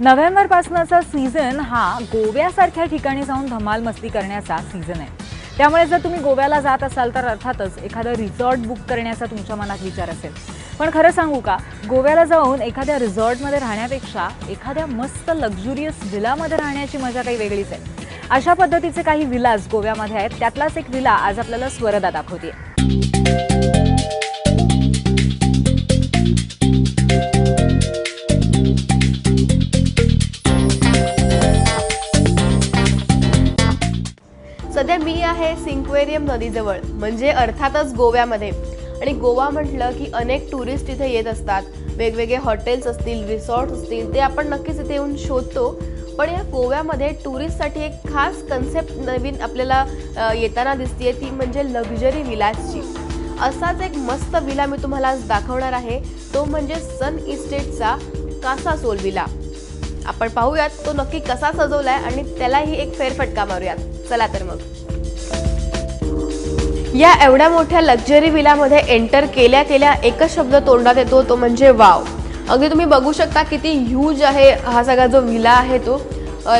नोव्हेंबरपासनाचा season हा गोव्यासारख्या ठिकाणी जाऊन धमाल मस्ती करण्याचा सीझन आहे. त्यामुळे जर तुम्ही गोव्याला जात असाल तर अर्थातच एखादं रिसॉर्ट बुक करण्याचा तुमच्या मनात विचार असेल. पण खरं सांगू का गोव्याला जाऊन एखाद्या रिसॉर्टमध्ये राहण्यापेक्षा एखाद्या मस्त लक्झुरियस विलामध्ये राहण्याची मजा काही वेगळीच आहे. अशा पद्धतीचे काही विलाज गोव्यामध्ये आहेत. त्यातलाच एक विला आज आपल्याला स्वरदा दाखवते सध्या मी आहे सिंक्वेरियम नदीजवळ म्हणजे अर्थातच गोव्यामध्ये. आणि गोवा म्हटलं की अनेक टुरिस्ट इथे येत असतात. वेगवेगळे हॉटेल्स असतील रिसॉर्ट असतील ते आपण नक्कीच इथे येऊन शोधतो. पण या गोव्यामध्ये टुरिस्टसाठी एक खास कन्सेप्ट नवीन आपल्याला येताना दिसते ती म्हणजे लक्झरी विलासची असाच एक मस्त विला मी तुम्हाला आज दाखवणार आहे. तो म्हणजे सन इस्टेटचा कासा सोल विला आपण पाहूयात तो नक्की कसा सजवलाय आणि त्यालाही एक फेरफटका मारूयात. चला तर मग. या एवढ्या मोठ्या लक्झरी विलामध्ये एंटर केल्या केल्या एकच शब्द तोंडात येतो तो म्हणजे वाव अगदी तुम्ही बघू शकता किती ह्यूज आहे हा सगळा जो विला आहे तो.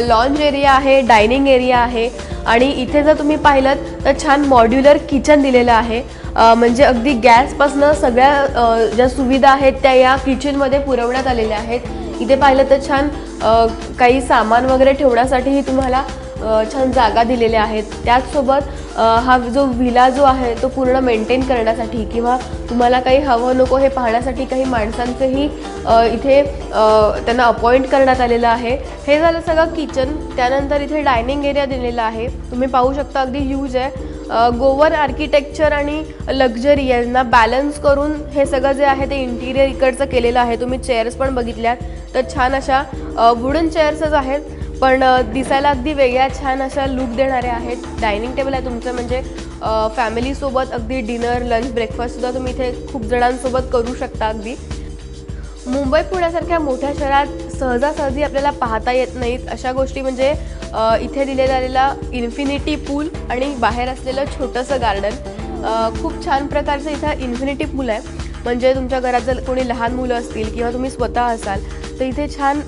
लॉन्ज एरिया आहे डायनिंग एरिया आहे. आणि इथे जर तुम्ही पाहिलं तर छान मॉड्युलर किचन दिलेलं आहे. म्हणजे अगदी गॅसपासनं सगळ्या ज्या सुविधा आहेत त्या या किचनमध्ये पुरवण्यात आलेल्या आहेत. इथे पाहिलं तर छान काही सामान वगैरे ठेवण्यासाठीही तुम्हाला छान जागा दिलेल्या आहेत. त्याचसोबत हा जो व्हिला जो आहे तो पूर्ण मेंटेन करण्यासाठी किंवा तुम्हाला काही हवं नको हे पाहण्यासाठी काही माणसांचंही इथे त्यांना अपॉइंट करण्यात आलेलं आहे. हे झालं सगळं किचन त्यानंतर इथे डायनिंग एरिया दिलेला आहे. तुम्ही पाहू शकता अगदी ह्यूज आहे. गोवन आर्किटेक्चर आणि लक्झरी यांना बॅलन्स करून हे सगळं जे आहे ते इंटिरियर इकडचं केलेलं आहे. तुम्ही चेअर्स पण बघितल्यात. तर छान अशा वुडन चेअर्सच आहेत. पण दिसायला अगदी वेगळ्या छान अशा लुक देणाऱ्या आहेत. डायनिंग टेबल आहे तुमचं म्हणजे फॅमिलीसोबत अगदी डिनर लंच ब्रेकफास्टसुद्धा तुम्ही इथे खूप जणांसोबत करू शकता अगदी. मुंबई पुण्यासारख्या मोठ्या शहरात सहजासहजी आपल्याला पाहता येत नाहीत. अशा गोष्टी म्हणजे इथे दिले झालेला इन्फिनिटी पूल आणि बाहेर असलेलं छोटंसं गार्डन खूप छान प्रकारचं इथं इन्फिनिटी पूल आहे. म्हणजे तुमच्या घरात जर कोणी लहान मुलं असतील किंवा तुम्ही स्वतः असाल तर इथे छान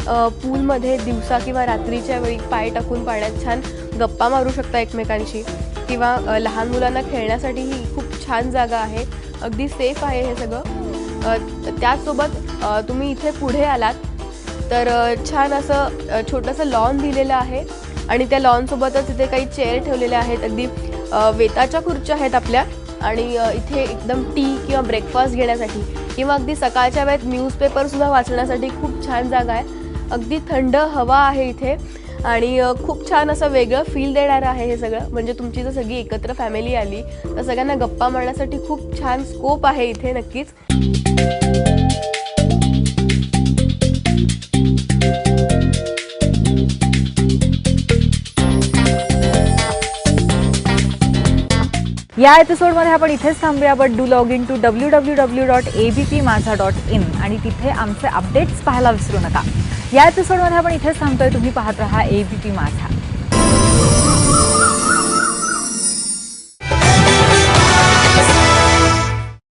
पूलमध्ये दिवसा किंवा रात्रीच्या वेळी पाय टाकून पाण्यात छान गप्पा मारू शकता एकमेकांशी. किंवा लहान मुलांना खेळण्यासाठी ही खूप छान जागा आहे. अगदी सेफ आहे हे सगळं. त्याचसोबत तुम्ही इथे पुढे आलात तर छान असं छोटंसं लॉन दिलेलं आहे. आणि त्या लॉनसोबतच इथे काही चेअर ठेवलेल्या आहेत. अगदी वेताच्या खुर्च्या आहेत आपल्या. आणि इथे एकदम टी किंवा ब्रेकफास्ट घेण्यासाठी. किंवा अगदी सकाळच्या वेळेत न्यूजपेपरसुद्धा वाचण्यासाठी खूप छान जागा आहे. अगदी थंड हवा आहे इथे आणि खूप छान असं वेगळं फील देणारं आहे हे सगळं. म्हणजे तुमची जर सगळी एकत्र फॅमिली आली तर सगळ्यांना गप्पा मारण्यासाठी खूप छान स्कोप आहे इथे नक्कीच. या एपिसोडमध्ये आपण इथेच थांबूया. But do log in to W W W dot A B P Majha dot in आणि तिथे आमचे अपडेट्स पाहायला विसरू नका. या एपिसोडमध्ये आपण इथेच थांबतोय. तुम्ही पाहत राहा ए बी पी माझा